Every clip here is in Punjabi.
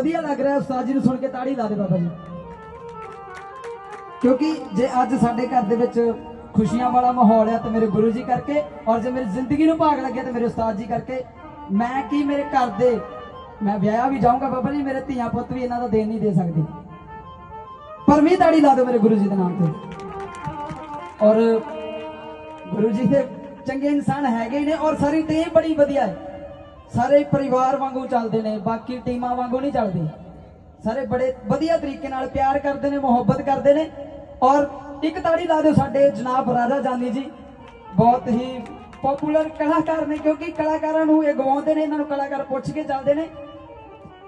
ਵਧੀਆ ਲੱਗ ਰਿਹਾ ਉਸਤਾਦ ਜੀ ਨੂੰ ਸੁਣ ਕੇ, ਤਾੜੀ ਲਾ ਦੇ ਬਾਬਾ ਜੀ। ਕਿਉਂਕਿ ਜੇ ਅੱਜ ਸਾਡੇ ਘਰ ਦੇ ਵਿੱਚ ਖੁਸ਼ੀਆਂ ਵਾਲਾ ਮਾਹੌਲ ਹੈ ਤਾਂ ਮੇਰੇ ਗੁਰੂ ਜੀ ਕਰਕੇ, ਔਰ ਜੇ ਮੇਰੀ ਜ਼ਿੰਦਗੀ ਨੂੰ ਭਾਗ ਲੱਗਿਆ, ਤਾਂ ਮੇਰੇ ਉਸਤਾਦ ਜੀ ਕਰਕੇ, ਮੈਂ ਕੀ ਮੇਰੇ ਘਰ ਦੇ, ਮੈਂ ਵਿਆਹ ਵੀ ਜਾਊਂਗਾ ਬਾਬਾ ਜੀ, ਮੇਰੇ ਧੀਆਂ ਪੁੱਤ ਵੀ ਇਹਨਾਂ ਦਾ ਦੇਣ ਨਹੀਂ ਦੇ ਸਕਦੇ। ਪਰ ਵੀ ਤਾੜੀ ਲਾ ਦਿਓ ਮੇਰੇ ਗੁਰੂ ਜੀ ਦੇ ਨਾਮ ਤੇ। ਔਰ ਗੁਰੂ ਜੀ ਦੇ ਚੰਗੇ ਇਨਸਾਨ ਹੈਗੇ ਨੇ, ਔਰ ਸਾਰੀ ਟੀਮ ਬੜੀ ਵਧੀਆ ਹੈ। ਸਾਰੇ ਪਰਿਵਾਰ ਵਾਂਗੂ ਚੱਲਦੇ ਨੇ ਬਾਕੀ ਟੀਮਾਂ ਵਾਂਗੂ ਨਹੀਂ ਚੱਲਦੇ ਸਾਰੇ ਬੜੇ ਵਧੀਆ ਤਰੀਕੇ ਨਾਲ ਪਿਆਰ ਕਰਦੇ ਨੇ ਮੁਹੱਬਤ ਕਰਦੇ ਨੇ ਔਰ ਇੱਕ ਤਾੜੀ ਲਾ ਦਿਓ ਸਾਡੇ ਜਨਾਬ ਰਾਜਾ ਜਾਨੀ ਜੀ ਬਹੁਤ ਹੀ ਪਪੂਲਰ ਕਲਾਕਾਰ ਨੇ ਕਿਉਂਕਿ ਕਲਾਕਾਰਾਂ ਨੂੰ ਇਹ ਗਵਾਉਂਦੇ ਨੇ ਇਹਨਾਂ ਨੂੰ ਕਲਾਕਾਰ ਪੁੱਛ ਕੇ ਚੱਲਦੇ ਨੇ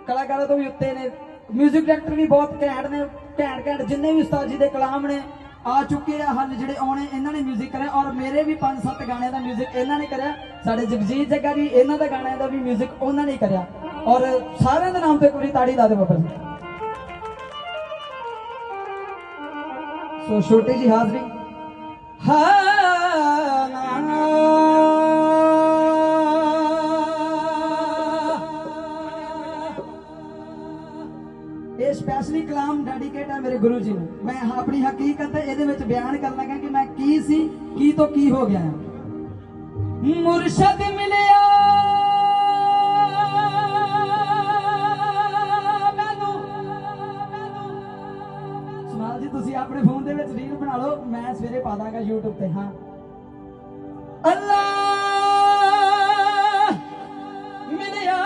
ਕਲਾਕਾਰਾਂ ਤੋਂ ਵੀ ਉੱਤੇ ਨੇ 뮤직 ਡਾਇਰੈਕਟਰ ਵੀ ਬਹੁਤ ਘੈਂਟ ਨੇ ਘੈਂਟ ਘੈਂਟ ਜਿੰਨੇ ਵੀ ਉਸਤਾਦ ਜੀ ਦੇ ਕਲਾਮ ਨੇ ਆ ਚੁੱਕੇ ਆ ਹਨ ਜਿਹੜੇ ਆਉਣੇ ਇਹਨਾਂ ਨੇ 뮤직 ਕਰਿਆ ਔਰ ਮੇਰੇ ਵੀ 5-7 ਗਾਣਿਆਂ ਦਾ 뮤직 ਇਹਨਾਂ ਨੇ ਕਰਿਆ ਸਾਡੇ ਜਗਜੀਤ ਜੱਗਾ ਜੀ, ਇਹਨਾਂ ਦਾ ਗਾਣਾ ਦਾ ਵੀ 뮤직 ਉਹਨਾਂ ਨੇ ਕਰਿਆ। ਔਰ ਸਾਰਿਆਂ ਦੇ ਨਾਮ ਤੇ ਇੱਕ ਤਾੜੀ ਲਾ ਦਿਓ ਬਾਬਾ ਜੀ। ਸੋ ਛੋਟੀ ਜੀ ਹਾਜ਼ਰੀ। ਹਾਂ ਇਹ ਸਪੈਸ਼ਲੀ ਕਲਾਮ ਡੈਡੀਕੇਟ ਹੈ ਮੇਰੇ ਗੁਰੂ ਜੀ ਨੂੰ। ਮੈਂ ਆਪਣੀ ਹਕੀਕਤ ਇਹਦੇ ਵਿੱਚ ਬਿਆਨ ਕਰਨ ਲੱਗਾ ਕਿ ਮੈਂ ਕੀ ਸੀ, ਕੀ ਤੋਂ ਕੀ ਹੋ ਗਿਆ ਹਾਂ ਮੁਰਸ਼ਦ ਮਿਲਿਆ ਮੈਨੂੰ ਸੁਨਾਲ ਜੀ ਤੁਸੀਂ ਆਪਣੇ ਫੋਨ ਦੇ ਵਿੱਚ ਰੀਲ ਬਣਾ ਲਓ ਮੈਂ ਸਵੇਰੇ ਪਾ ਦਾਂਗਾ YouTube ਤੇ ਹਾਂ ਅੱਲਾ ਮਿਲਿਆ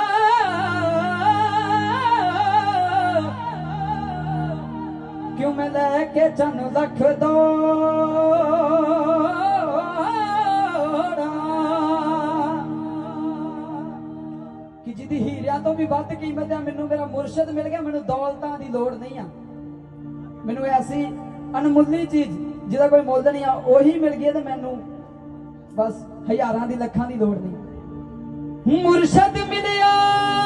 ਕਿਉਂ ਮੈਂ ਲੈ ਕੇ ਚੰਨ ਲੱਖ ਦੋੜਾ ਜਿਹਦੀ ਹੀਰਿਆਂ ਤੋਂ ਵੀ ਵੱਧ ਕੀਮਤ ਹੈ ਮੈਨੂੰ ਮੇਰਾ ਮੁਰਸ਼ਿਦ ਮਿਲ ਗਿਆ, ਮੈਨੂੰ ਦੌਲਤਾਂ ਦੀ ਲੋੜ ਨਹੀਂ ਆ। ਮੈਨੂੰ ਐਸੀ ਅਣਮੁੱਲੀ ਚੀਜ਼, ਜਿਹਦਾ ਕੋਈ ਮੁੱਲ ਨਹੀਂ ਆ, ਉਹੀ ਮਿਲ ਗਈ ਤੇ ਮੈਨੂੰ ਬਸ ਹਜ਼ਾਰਾਂ ਦੀ, ਲੱਖਾਂ ਦੀ ਲੋੜ ਨਹੀਂ। ਮੁਰਸ਼ਦ ਮਿਲਿਆ।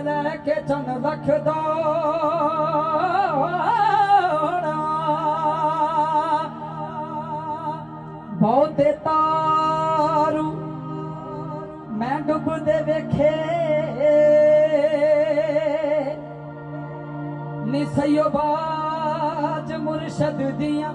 ਲੈ ਕੇ ਚੰਨ ਲੱਖ ਦੋੜਾ ਬਹੁਤੇ ਤਾਰੂ ਮੈਂ ਡੁੱਬਦੇ ਵੇਖੇ ਨਿਸਯੋ ਬਾਜ ਮੁਰਸ਼ਦ ਦੀਆਂ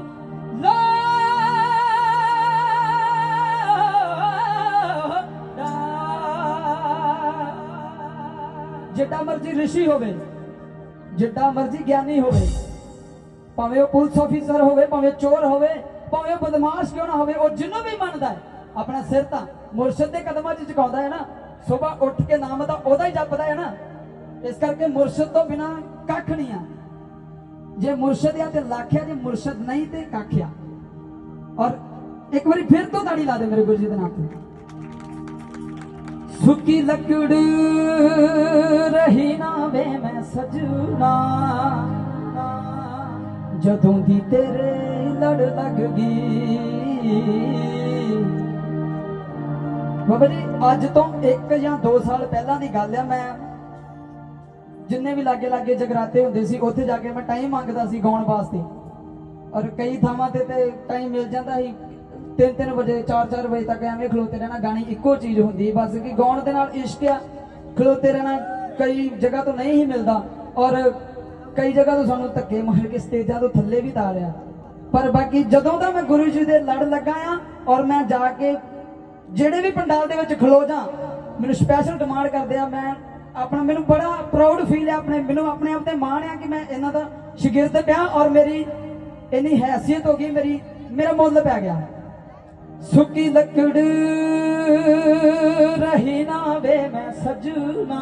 ਜਿੱਡਾ ਮਰਜ਼ੀ ਰਿਸ਼ੀ ਹੋਵੇ, ਜਿੱਡਾ ਮਰਜ਼ੀ ਗਿਆਨੀ ਹੋਵੇ, ਭਾਵੇਂ ਉਹ ਪੁਲਿਸ ਆਫੀਸਰ ਹੋਵੇ, ਭਾਵੇਂ ਚੋਰ ਹੋਵੇ, ਭਾਵੇਂ ਉਹ ਬਦਮਾਸ਼ ਕਿਉਂ ਨਾ ਹੋਵੇ, ਉਹ ਜਿਹਨੂੰ ਵੀ ਮੰਨਦਾ ਹੈ, ਆਪਣਾ ਸਿਰ ਤਾਂ ਮੁਰਸ਼ਿਦ ਦੇ ਕਦਮਾਂ 'ਚ ਝੁਕਾਉਂਦਾ ਹੈ ਨਾ, ਸਵੇਰ ਉੱਠ ਕੇ ਨਾਮ ਤਾਂ ਉਹਦਾ ਹੀ ਜਪਦਾ ਹੈ ਨਾ, ਇਸ ਕਰਕੇ ਮੁਰਸ਼ਿਦ ਤੋਂ ਬਿਨਾ ਕੱਖ ਨਹੀਂ ਆ। ਜੇ ਮੁਰਸ਼ਿਦ ਆ ਤੇ ਲੱਖਿਆ, ਜੇ ਮੁਰਸ਼ਿਦ ਨਹੀਂ ਤੇ ਕੱਖ ਆ। ਔਰ ਇੱਕ ਵਾਰੀ ਫਿਰ ਤੋਂ ਤਾੜੀ ਲਾ ਦੇ ਮੇਰੇ ਗੁਰੂ ਜੀ ਦੇ ਨਾਂ ਤੇ। ਸੁੱਕੀ ਲੱਕੜ ਰਹੀ ਨਾ ਵੇ, ਮੈਂ ਸਜਣਾ। ਜਦੋਂ ਦੀ ਤੇਰੇ ਲੜ ਲੱਗ ਗਈ। ਬਾਬਾ ਜੀ, ਅੱਜ ਤੋਂ 1 ਜਾਂ 2 ਸਾਲ ਪਹਿਲਾਂ ਦੀ ਗੱਲ ਆ, ਮੈਂ ਜਿੰਨੇ ਵੀ ਲਾਗੇ ਲਾਗੇ ਜਗਰਾਤੇ ਹੁੰਦੇ ਸੀ, ਉੱਥੇ ਜਾ ਕੇ ਮੈਂ ਟਾਈਮ ਮੰਗਦਾ ਸੀ ਗਾਉਣ ਵਾਸਤੇ। ਔਰ ਕਈ ਥਾਵਾਂ ਤੇ ਤੇ ਟਾਈਮ ਮਿਲ ਜਾਂਦਾ ਸੀ। 3-3 ਵਜੇ 4-4 ਵਜੇ ਤੱਕ ਐਵੇਂ ਖਲੋਤੇ ਰਹਿਣਾ, ਗਾਣੀ ਇੱਕੋ ਚੀਜ਼ ਹੁੰਦੀ ਬਸ ਕਿ ਗਾਉਣ ਦੇ ਨਾਲ ਇਸ਼ਕ ਆ, ਖਲੋਤੇ ਰਹਿਣਾ ਕਈ ਜਗ੍ਹਾ ਤੋਂ ਨਹੀਂ ਹੀ ਮਿਲਦਾ ਔਰ ਕਈ ਜਗ੍ਹਾ ਤੋਂ ਸਾਨੂੰ ਧੱਕੇ ਮਾਰ ਕੇ ਸਟੇਜਾਂ ਤੋਂ ਥੱਲੇ ਵੀ ਤਾਰਿਆ। ਪਰ ਬਾਕੀ ਜਦੋਂ ਦਾ ਮੈਂ ਗੁਰੂ ਜੀ ਦੇ ਲੜ ਲੱਗਾ ਆ ਔਰ ਮੈਂ ਜਾ ਕੇ ਜਿਹੜੇ ਵੀ ਪੰਡਾਲ ਦੇ ਵਿੱਚ ਖਲੋ ਜਾ, ਮੈਨੂੰ ਸਪੈਸ਼ਲ ਡਿਮਾਂਡ ਕਰਦੇ ਆ। ਮੈਂ ਆਪਣਾ, ਮੈਨੂੰ ਬੜਾ ਪ੍ਰਾਊਡ ਫੀਲ ਹੈ ਆਪਣੇ, ਮੈਨੂੰ ਆਪਣੇ ਆਪ ਤੇ ਮਾਣ ਆ ਕਿ ਮੈਂ ਇਹਨਾਂ ਦਾ ਸ਼ਾਗਿਰਦ ਪਿਆ ਔਰ ਮੇਰੀ ਇੰਨੀ ਹੈਸੀਅਤ ਹੋ ਗਈ, ਮੇਰੀ, ਮੇਰਾ ਮੁੱਲ ਪੈ ਗਿਆ। सुकी लकड़ रही ना वे मैं सजना